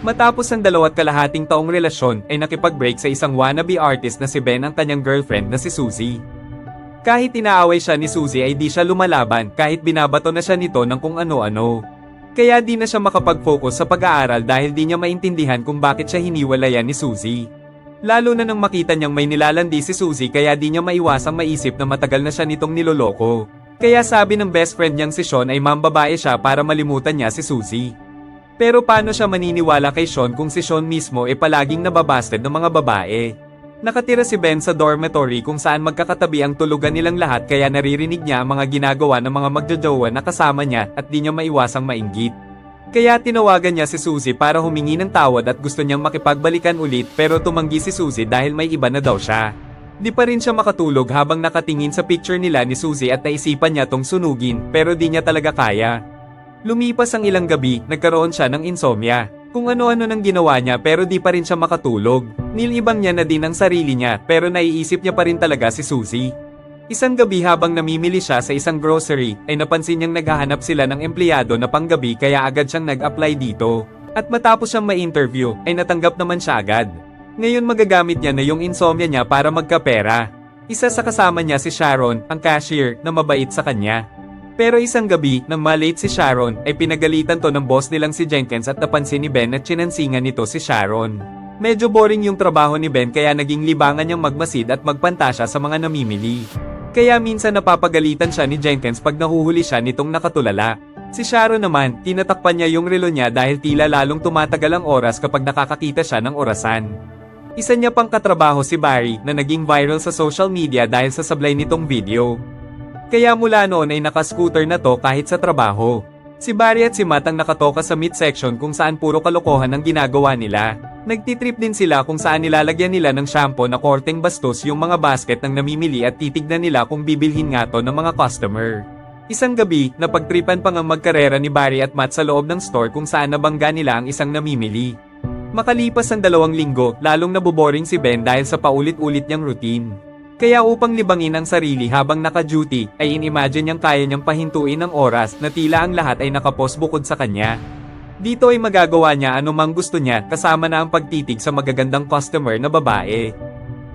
Matapos ang dalawat kalahating taong relasyon ay nakipag-break sa isang wannabe artist na si Ben ang kanyang girlfriend na si Suzy. Kahit inaaway siya ni Suzy ay di siya lumalaban kahit binabato na siya nito ng kung ano-ano. Kaya di na siya makapag-focus sa pag-aaral dahil di niya maintindihan kung bakit siya hiniwalayan ni Suzy. Lalo na nang makita niyang may nilalandi si Suzy kaya di niya maiwasang maisip na matagal na siya nitong niloloko. Kaya sabi ng best friend niyang si Sean ay mambabae siya para malimutan niya si Suzy. Pero paano siya maniniwala kay Sean kung si Sean mismo ay palaging nababasted ng mga babae? Nakatira si Ben sa dormitory kung saan magkakatabi ang tulugan nilang lahat kaya naririnig niya ang mga ginagawa ng mga magjojowa na kasama niya at di niya maiwasang mainggit. Kaya tinawagan niya si Suzy para humingi ng tawad at gusto niyang makipagbalikan ulit pero tumanggi si Suzy dahil may iba na daw siya. Di pa rin siya makatulog habang nakatingin sa picture nila ni Suzy at naisipan niya tong sunugin pero di niya talaga kaya. Lumipas ang ilang gabi, nagkaroon siya ng insomnia. Kung ano-ano nang ginawa niya pero di pa rin siya makatulog. Nilibang niya na din ang sarili niya pero naiisip niya pa rin talaga si Suzy. Isang gabi habang namimili siya sa isang grocery, ay napansin niyang naghahanap sila ng empleyado na panggabi kaya agad siyang nag-apply dito. At matapos siyang ma-interview, ay natanggap naman siya agad. Ngayon magagamit niya na yung insomnia niya para magkapera. Isa sa kasama niya si Sharon, ang cashier, na mabait sa kanya. Pero isang gabi, nang malate si Sharon, ay pinagalitan to ng boss nilang si Jenkins at napansin ni Ben na chinansingan nito si Sharon. Medyo boring yung trabaho ni Ben kaya naging libangan niyang magmasid at magpantasya sa mga namimili. Kaya minsan napapagalitan siya ni Jenkins pag nahuhuli siya nitong nakatulala. Si Sharon naman, tinatakpan niya yung relo niya dahil tila lalong tumatagal ang oras kapag nakakakita siya ng orasan. Isa niya pang katrabaho si Barry na naging viral sa social media dahil sa sablay nitong video. Kaya mula noon ay nakascooter na to kahit sa trabaho. Si Barry at si Matt ang nakatoka sa midsection kung saan puro kalokohan ang ginagawa nila. Nagtitrip din sila kung saan nilalagyan nila ng shampoo na korteng bastos yung mga basket ng namimili at titignan nila kung bibilhin nga to ng mga customer. Isang gabi, napagtripan pa nga magkarera ni Barry at Matt sa loob ng store kung saan nabangga nila ang isang namimili. Makalipas ang dalawang linggo, lalong naboboring si Ben dahil sa paulit-ulit niyang routine. Kaya upang libangin ang sarili habang naka-duty, ay inimagine niyang kaya niyang pahintuin ang oras na tila ang lahat ay nakapos bukod sa kanya. Dito ay magagawa niya anumang gusto niya kasama na ang pagtitig sa magagandang customer na babae.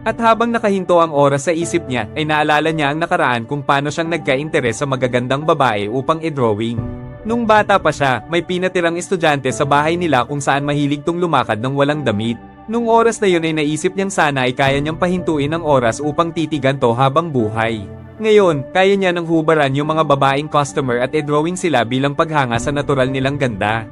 At habang nakahinto ang oras sa isip niya, ay naalala niya ang nakaraan kung paano siyang nagka-interes sa magagandang babae upang i-drawing. Nung bata pa siya, may pinatirang estudyante sa bahay nila kung saan mahilig tong lumakad ng walang damit. Nung oras na yun ay naisip niyang sana ay kaya niyang pahintuin ang oras upang titigan to habang buhay. Ngayon, kaya niya nang hubaran yung mga babaeng customer at i-drawing sila bilang paghanga sa natural nilang ganda.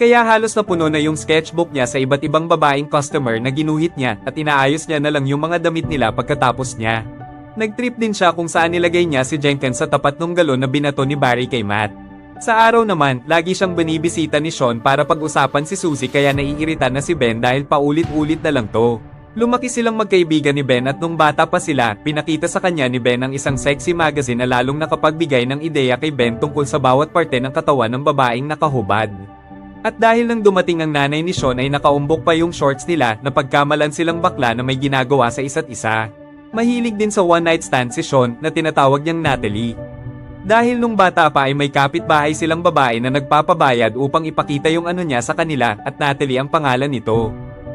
Kaya halos na puno na yung sketchbook niya sa iba't ibang babaeng customer na ginuhit niya at inaayos niya na lang yung mga damit nila pagkatapos niya. Nagtrip din siya kung saan nilagay niya si Jenkins sa tapat ng galon na binato ni Barry kay Matt. Sa araw naman, lagi siyang binibisita ni Sean para pag-usapan si Suzy kaya naiirita na si Ben dahil paulit-ulit na lang to. Lumaki silang magkaibigan ni Ben at nung bata pa sila, pinakita sa kanya ni Ben ang isang sexy magazine na lalong nakapagbigay ng ideya kay Ben tungkol sa bawat parte ng katawan ng babaeng nakahubad. At dahil nang dumating ang nanay ni Sean ay nakaumbok pa yung shorts nila na pagkamalan silang bakla na may ginagawa sa isa't isa. Mahilig din sa one night stand si Sean na tinatawag niyang Natalie. Dahil nung bata pa ay may kapitbahay silang babae na nagpapabayad upang ipakita yung ano niya sa kanila at Natalie ang pangalan nito.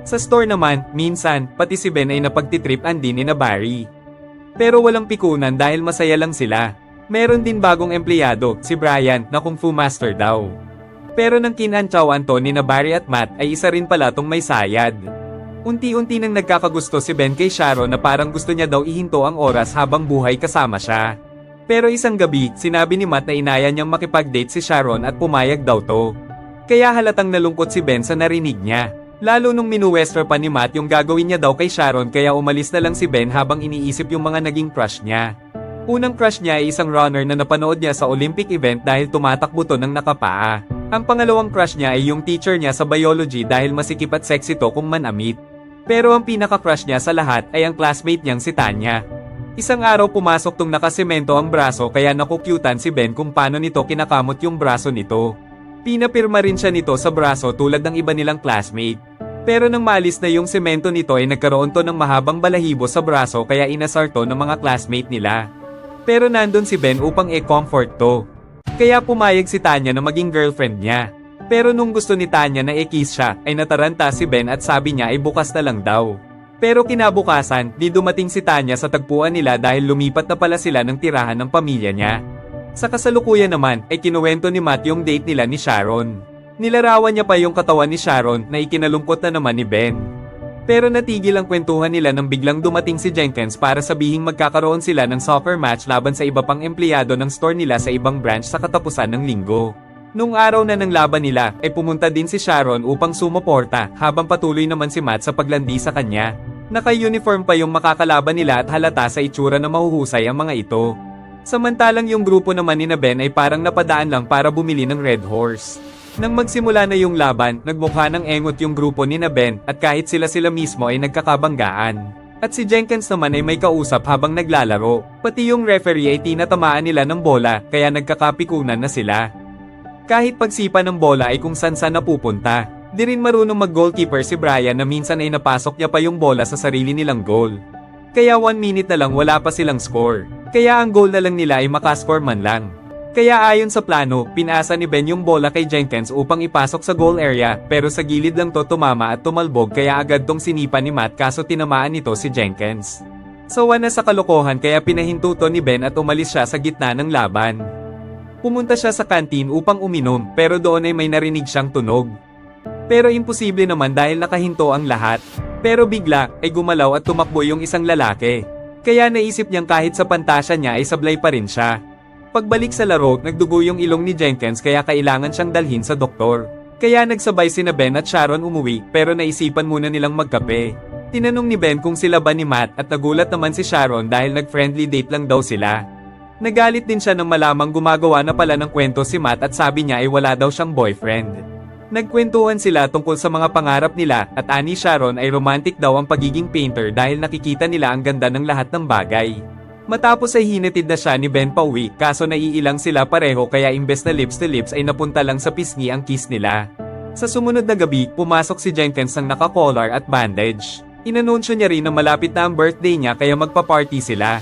Sa store naman, minsan, pati si Ben ay napagtitripan din ni na Barry. Pero walang pikunan dahil masaya lang sila. Meron din bagong empleyado, si Brian, na kung fu master daw. Pero nang kinantsawan to ni na Barry at Matt ay isa rin pala tong may sayad. Unti-unti nang nagkakagusto si Ben kay Sharon na parang gusto niya daw ihinto ang oras habang buhay kasama siya. Pero isang gabi, sinabi ni Matt na inaya niyang makipag-date si Sharon at pumayag daw to. Kaya halatang nalungkot si Ben sa narinig niya. Lalo nung minuwestro pa ni Matt yung gagawin niya daw kay Sharon kaya umalis na lang si Ben habang iniisip yung mga naging crush niya. Unang crush niya ay isang runner na napanood niya sa Olympic event dahil tumatakbo to ng nakapaa. Ang pangalawang crush niya ay yung teacher niya sa biology dahil masikip at sexy to kung manamit. Pero ang pinaka-crush niya sa lahat ay ang classmate niyang si Tanya. Isang araw pumasok tong nakasemento ang braso kaya nakukyutan si Ben kung paano nito kinakamot yung braso nito. Pinapirma rin siya nito sa braso tulad ng iba nilang classmate. Pero nang maalis na yung semento nito ay nagkaroon to ng mahabang balahibo sa braso kaya inasar to ng mga classmate nila. Pero nandun si Ben upang e-comfort to. Kaya pumayag si Tanya na maging girlfriend niya. Pero nung gusto ni Tanya na i-kiss siya, ay nataranta si Ben at sabi niya ay bukas na lang daw. Pero kinabukasan, di dumating si Tanya sa tagpuan nila dahil lumipat na pala sila ng tirahan ng pamilya niya. Sa kasalukuyan naman, ay kinuwento ni Matt yung date nila ni Sharon. Nilarawan niya pa yung katawan ni Sharon na ikinalungkot na naman ni Ben. Pero natigil ang kwentuhan nila nang biglang dumating si Jenkins para sabihing magkakaroon sila ng soccer match laban sa iba pang empleyado ng store nila sa ibang branch sa katapusan ng linggo. Nung araw na ng laban nila, ay pumunta din si Sharon upang sumuporta habang patuloy naman si Matt sa paglandi sa kanya. Naka-uniform pa yung makakalaban nila at halata sa itsura na mahuhusay ang mga ito. Samantalang yung grupo naman ni na Ben ay parang napadaan lang para bumili ng Red Horse. Nang magsimula na yung laban, nagmukha ng engot yung grupo ni na Ben at kahit sila-sila mismo ay nagkakabanggaan. At si Jenkins naman ay may kausap habang naglalaro. Pati yung referee ay tinatamaan nila ng bola kaya nagkakapikunan na sila. Kahit pagsipa ng bola ay kung saan napupunta. Di rin marunong mag-goalkeeper si Brian na minsan ay napasok niya pa yung bola sa sarili nilang goal. Kaya 1 minute na lang wala pa silang score. Kaya ang goal na lang nila ay makascore man lang. Kaya ayon sa plano, pinasa ni Ben yung bola kay Jenkins upang ipasok sa goal area pero sa gilid lang to tumama at tumalbog kaya agad tong sinipa ni Matt kaso tinamaan nito si Jenkins. Sawa na sa kalokohan kaya pinahinto to ni Ben at umalis siya sa gitna ng laban. Pumunta siya sa kantin upang uminom pero doon ay may narinig siyang tunog. Pero imposible naman dahil nakahinto ang lahat. Pero bigla ay gumalaw at tumakbo yung isang lalaki. Kaya naisip niyang kahit sa pantasya niya ay sablay pa rin siya. Pagbalik sa laro, nagdugo yung ilong ni Jenkins kaya kailangan siyang dalhin sa doktor. Kaya nagsabay sina Ben at Sharon umuwi pero naisipan muna nilang magkape. Tinanong ni Ben kung sila ba ni Matt at nagulat naman si Sharon dahil nag-friendly date lang daw sila. Nagalit din siya nang malamang gumagawa na pala ng kwento si Matt at sabi niya ay wala daw siyang boyfriend. Nagkwentuhan sila tungkol sa mga pangarap nila at ani Sharon ay romantic daw ang pagiging painter dahil nakikita nila ang ganda ng lahat ng bagay. Matapos ay hinatid na siya ni Ben pauwi kaso naiilang sila pareho kaya imbes na lips to lips ay napunta lang sa pisngi ang kiss nila. Sa sumunod na gabi, pumasok si Jenkins ng naka-collar at bandage. Inanunsyo niya rin na malapit na ang birthday niya kaya magpa-party sila.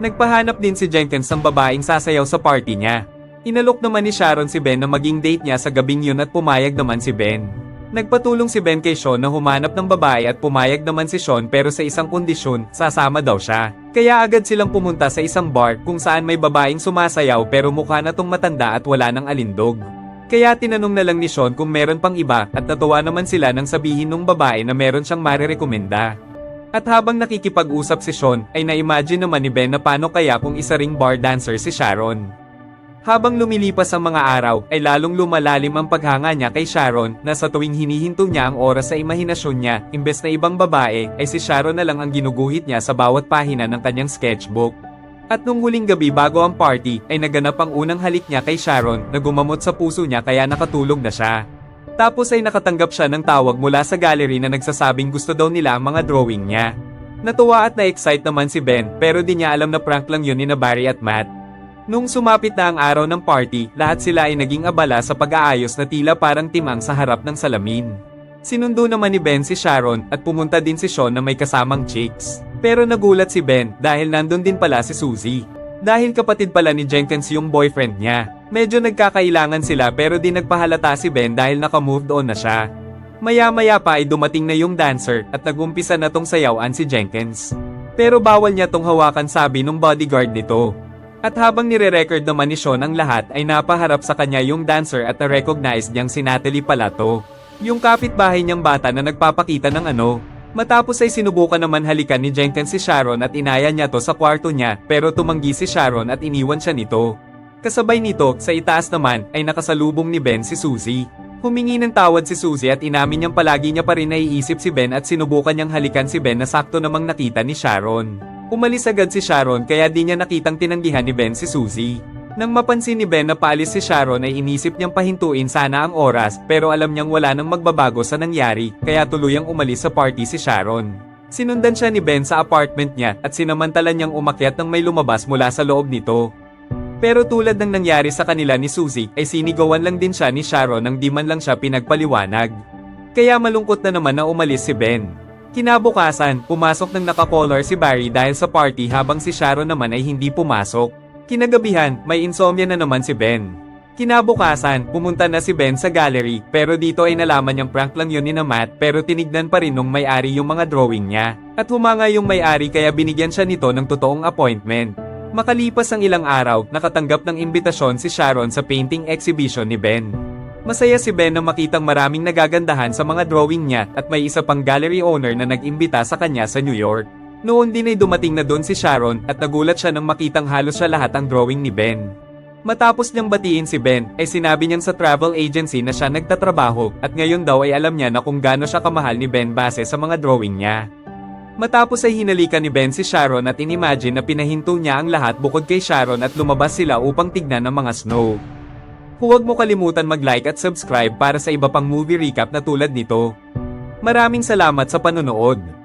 Nagpahanap din si Jenkins ng babaeng sasayaw sa party niya. Inalok naman ni Sharon si Ben na maging date niya sa gabing yun at pumayag naman si Ben. Nagpatulong si Ben kay Sean na humanap ng babae at pumayag naman si Sean pero sa isang kondisyon, sasama daw siya. Kaya agad silang pumunta sa isang bar kung saan may babaeng sumasayaw pero mukha na tong matanda at wala ng alindog. Kaya tinanong na lang ni Sean kung meron pang iba at natuwa naman sila nang sabihin nung babae na meron siyang marirekomenda. At habang nakikipag-usap si Sean, ay na-imagine naman ni Ben na paano kaya kung isa ring bar dancer si Sharon. Habang lumilipas ang mga araw, ay lalong lumalalim ang paghanga niya kay Sharon na sa tuwing hinihinto niya ang oras sa imahinasyon niya, imbes na ibang babae, ay si Sharon na lang ang ginuguhit niya sa bawat pahina ng kanyang sketchbook. At nung huling gabi bago ang party, ay naganap ang unang halik niya kay Sharon na gumamot sa puso niya kaya nakatulog na siya. Tapos ay nakatanggap siya ng tawag mula sa gallery na nagsasabing gusto daw nila ang mga drawing niya. Natuwa at na-excite naman si Ben pero di niya alam na prank lang yun ni na Barry at Matt. Nung sumapit na ang araw ng party, lahat sila ay naging abala sa pag-aayos na tila parang timang sa harap ng salamin. Sinundo naman ni Ben si Sharon at pumunta din si Sean na may kasamang chicks. Pero nagulat si Ben dahil nandun din pala si Suzy. Dahil kapatid pala ni Jenkins yung boyfriend niya. Medyo nagkakailangan sila pero di nagpahalata si Ben dahil naka-moved on na siya. Maya-maya pa ay dumating na yung dancer at nagumpisa na tong sayawan si Jenkins. Pero bawal niya tong hawakan sabi nung bodyguard nito. At habang nire-record naman ni Sean ang lahat ay napaharap sa kanya yung dancer at na-recognize niyang si Natalie pala to. Yung kapitbahay niyang bata na nagpapakita ng ano. Matapos ay sinubukan naman halikan ni Jenkins si Sharon at inaya niya to sa kwarto niya pero tumanggi si Sharon at iniwan siya nito. Kasabay nito, sa itaas naman, ay nakasalubong ni Ben si Suzy. Humingi ng tawad si Suzy at inamin niyang palagi niya pa rin naiisip si Ben at sinubukan niyang halikan si Ben na sakto namang nakita ni Sharon. Umalis agad si Sharon kaya di niya nakitang tinanggihan ni Ben si Suzy. Nang mapansin ni Ben na paalis si Sharon ay inisip niyang pahintuin sana ang oras pero alam niyang wala nang magbabago sa nangyari kaya tuluyang umalis sa party si Sharon. Sinundan siya ni Ben sa apartment niya at sinamantala niyang umakyat nang may lumabas mula sa loob nito. Pero tulad ng nangyari sa kanila ni Suzy ay sinigawan lang din siya ni Sharon nang di man lang siya pinagpaliwanag. Kaya malungkot na naman na umalis si Ben. Kinabukasan, pumasok ng nakakolor si Barry dahil sa party habang si Sharon naman ay hindi pumasok. Kinagabihan, may insomnia na naman si Ben. Kinabukasan, pumunta na si Ben sa gallery, pero dito ay nalaman niyang prank lang yun ni na Matt pero tinignan pa rin nung may-ari yung mga drawing niya. At humanga yung may-ari kaya binigyan siya nito ng totoong appointment. Makalipas ang ilang araw, nakatanggap ng imbitasyon si Sharon sa painting exhibition ni Ben. Masaya si Ben na makitang maraming nagagandahan sa mga drawing niya at may isa pang gallery owner na nag-imbita sa kanya sa New York. Noon din ay dumating na doon si Sharon at nagulat siya nang makitang halos siya lahat ang drawing ni Ben. Matapos niyang batiin si Ben, ay sinabi niyang sa travel agency na siya nagtatrabaho at ngayon daw ay alam niya na kung gaano siya kamahal ni Ben base sa mga drawing niya. Matapos ay hinalikan ni Ben si Sharon at inimagine na pinahinto niya ang lahat bukod kay Sharon at lumabas sila upang tignan ang mga snow. Huwag mo kalimutan mag-like at subscribe para sa iba pang movie recap na tulad nito. Maraming salamat sa panonood.